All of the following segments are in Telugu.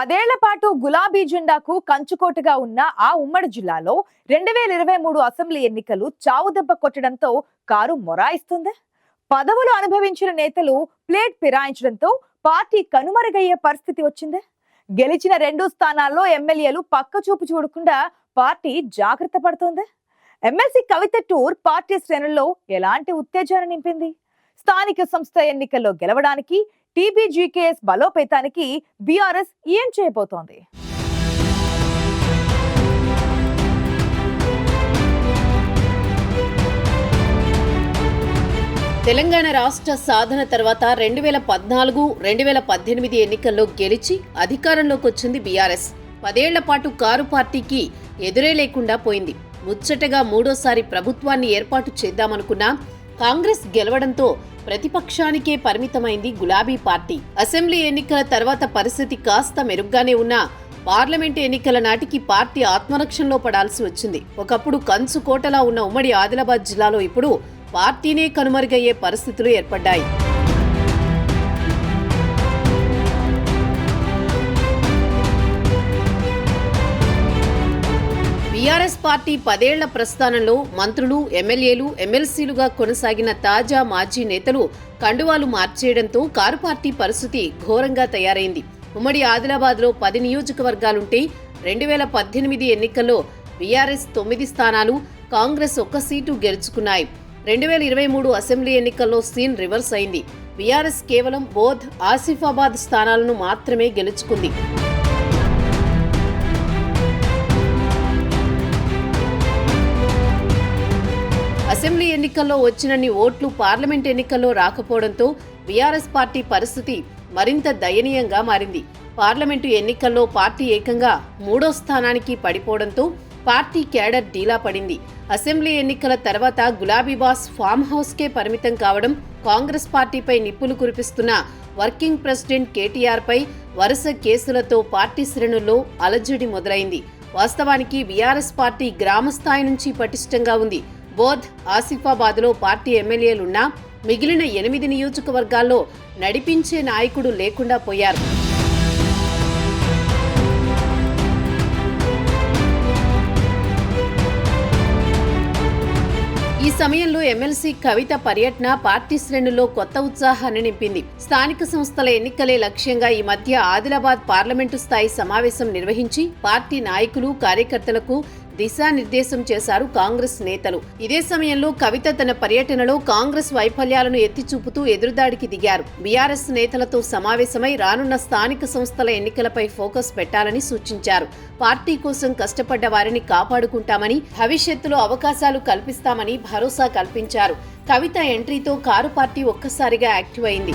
పదేళ్ళ పాటు గులాబీ జెండాకు కంచుకోటగా ఉన్న ఆ ఉమ్మడి జిల్లాలో రెండు వేల ఇరవై మూడు అసెంబ్లీ ఎన్నికలు చావుదెబ్బ కొట్టడంతో కారు మొరాయిస్తుంది. పదవులు అనుభవించిన నేతలు ప్లేట్ ఫిరాయించడంతో పార్టీ కనుమరుగయ్యే పరిస్థితి వచ్చింది. గెలిచిన రెండు స్థానాల్లో ఎమ్మెల్యేలు పక్క చూపు చూడకుండా పార్టీ జాగ్రత్త పడుతోంది. ఎమ్మెల్సీ కవిత టూర్ పార్టీ శ్రేణుల్లో ఎలాంటి ఉత్తేజాన్ని నింపింది? స్థానిక సంస్థ ఎన్నికల్లో గెలవడానికి టీబీజీకేఎస్ బలోపేతానికి బీఆర్ఎస్ ఏం చేయబోతోంది? తెలంగాణ రాష్ట్ర సాధన తర్వాత రెండు వేల పద్నాలుగు రెండు వేల పద్దెనిమిది ఎన్నికల్లో గెలిచి అధికారంలోకి వచ్చింది బీఆర్ఎస్. పదేళ్ళ పాటు కారు పార్టీకి ఎదురే లేకుండా పోయింది. ముచ్చటగా మూడోసారి ప్రభుత్వాన్ని ఏర్పాటు చేద్దామనుకున్నా కాంగ్రెస్ గెలవడంతో ప్రతిపక్షానికే పరిమితమైంది గులాబీ పార్టీ. అసెంబ్లీ ఎన్నికల తర్వాత పరిస్థితి కాస్త మెరుగ్గానే ఉన్నా పార్లమెంట్ ఎన్నికల నాటికి పార్టీ ఆత్మరక్షణలో పడాల్సి వచ్చింది. ఒకప్పుడు కంచుకోటలా ఉన్న ఉమ్మడి ఆదిలాబాద్ జిల్లాలో ఇప్పుడు పార్టీనే కనుమరుగయ్యే పరిస్థితులు ఏర్పడ్డాయి. పార్టీ పదేళ్ళ ప్రస్థానంలో మంత్రులు ఎమ్మెల్యేలు ఎమ్మెల్సీలుగా కొనసాగిన తాజా మాజీ నేతలు కండువాలు మార్చేయడంతో కారు పార్టీ పరిస్థితి ఘోరంగా తయారైంది. ఉమ్మడి ఆదిలాబాద్లో పది నియోజకవర్గాలుంటే రెండు వేల పద్దెనిమిది ఎన్నికల్లో బీఆర్ఎస్ తొమ్మిది స్థానాలు కాంగ్రెస్ ఒక్క సీటు గెలుచుకున్నాయి. రెండు వేల ఇరవై మూడు అసెంబ్లీ ఎన్నికల్లో సీన్ రివర్స్ అయింది. బీఆర్ఎస్ కేవలం బోధ్ ఆసిఫాబాద్ స్థానాలను మాత్రమే గెలుచుకుంది. ఎన్నికల్లో వచ్చినన్ని ఓట్లు పార్లమెంట్ ఎన్నికల్లో రాకపోవడంతో బీఆర్ఎస్ పార్టీ పరిస్థితి మరింత దయనీయంగా మారింది. పార్లమెంటు ఎన్నికల్లో పార్టీ ఏకంగా మూడో స్థానానికి పడిపోవడంతో పార్టీ క్యాడర్ డీలా పడింది. అసెంబ్లీ ఎన్నికల తర్వాత గులాబీ బాస్ ఫామ్ హౌస్కే పరిమితం కావడం కాంగ్రెస్ పార్టీపై నిప్పులు కురిపిస్తున్న వర్కింగ్ ప్రెసిడెంట్ కేటీఆర్పై వరుస కేసులతో పార్టీ శ్రేణుల్లో అలజడి మొదలైంది. వాస్తవానికి బీఆర్ఎస్ పార్టీ గ్రామ స్థాయి నుంచి పటిష్టంగా ఉంది. బోధ్ ఆసిఫాబాద్లో పార్టీ ఎమ్మెల్యేలున్నా మిగిలిన ఎనిమిది నియోజకవర్గాల్లో నడిపించే నాయకుడు లేకుండా పోయారు. ఈ సమయంలో ఎమ్మెల్సీ కవిత పర్యటన పార్టీ శ్రేణుల్లో కొత్త ఉత్సాహాన్ని నింపింది. స్థానిక సంస్థల ఎన్నికలే లక్ష్యంగా ఈ మధ్య ఆదిలాబాద్ పార్లమెంటు స్థాయి సమావేశం నిర్వహించి పార్టీ నాయకులు కార్యకర్తలకు దిశానిర్దేశం చేశారు కాంగ్రెస్ నేతలు. ఇదే సమయంలో కవిత తన పర్యటనలో కాంగ్రెస్ వైఫల్యాలను ఎత్తి చూపుతూ ఎదురుదాడికి దిగారు. బీఆర్ఎస్ నేతలతో సమావేశమై రానున్న స్థానిక సంస్థల ఎన్నికలపై ఫోకస్ పెట్టాలని సూచించారు. పార్టీ కోసం కష్టపడ్డ వారిని కాపాడుకుంటామని భవిష్యత్తులో అవకాశాలు కల్పిస్తామని భరోసా కల్పించారు. కవిత ఎంట్రీతో కారు పార్టీ ఒక్కసారిగా యాక్టివ్ అయింది.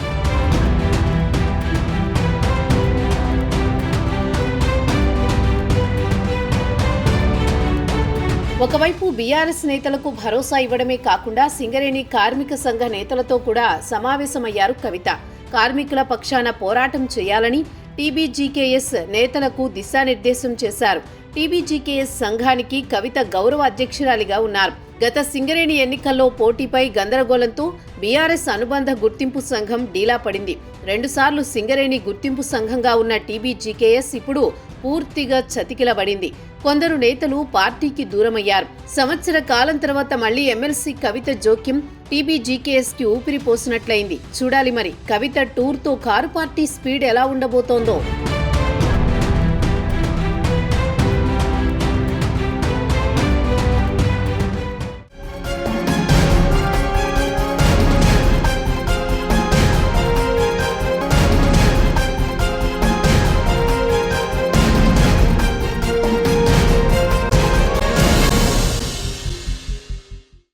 ఒకవైపు బీఆర్ఎస్ నేతలకు భరోసా ఇవ్వడమే కాకుండా సింగరేణి కార్మిక సంఘ నేతలతో కూడా సమావేశమయ్యారు కవిత. కార్మికుల పక్షాన పోరాటం చేయాలని టీబీజీకేఎస్ నేతలకు దిశానిర్దేశం చేశారు. టీబీజీకేఎస్ సంఘానికి కవిత గౌరవ అధ్యక్షురాలిగా ఉన్నారు. గత సింగరేణి ఎన్నికల్లో పోటీపై గందరగోళంతో బీఆర్ఎస్ అనుబంధ గుర్తింపు సంఘం డీలా పడింది. రెండుసార్లు సింగరేణి గుర్తింపు సంఘంగా ఉన్న టీబీజీకేఎస్ ఇప్పుడు పూర్తిగా చతికిలబడింది. కొందరు నేతలు పార్టీకి దూరమయ్యారు. సంవత్సర కాలం తర్వాత మళ్ళీ ఎమ్మెల్సీ కవిత జోక్యం టీబీజీకేఎస్కి ఊపిరి పోసినట్లయింది. చూడాలి మరి కవిత టూర్తో కారు పార్టీ స్పీడ్ ఎలా ఉండబోతోందో.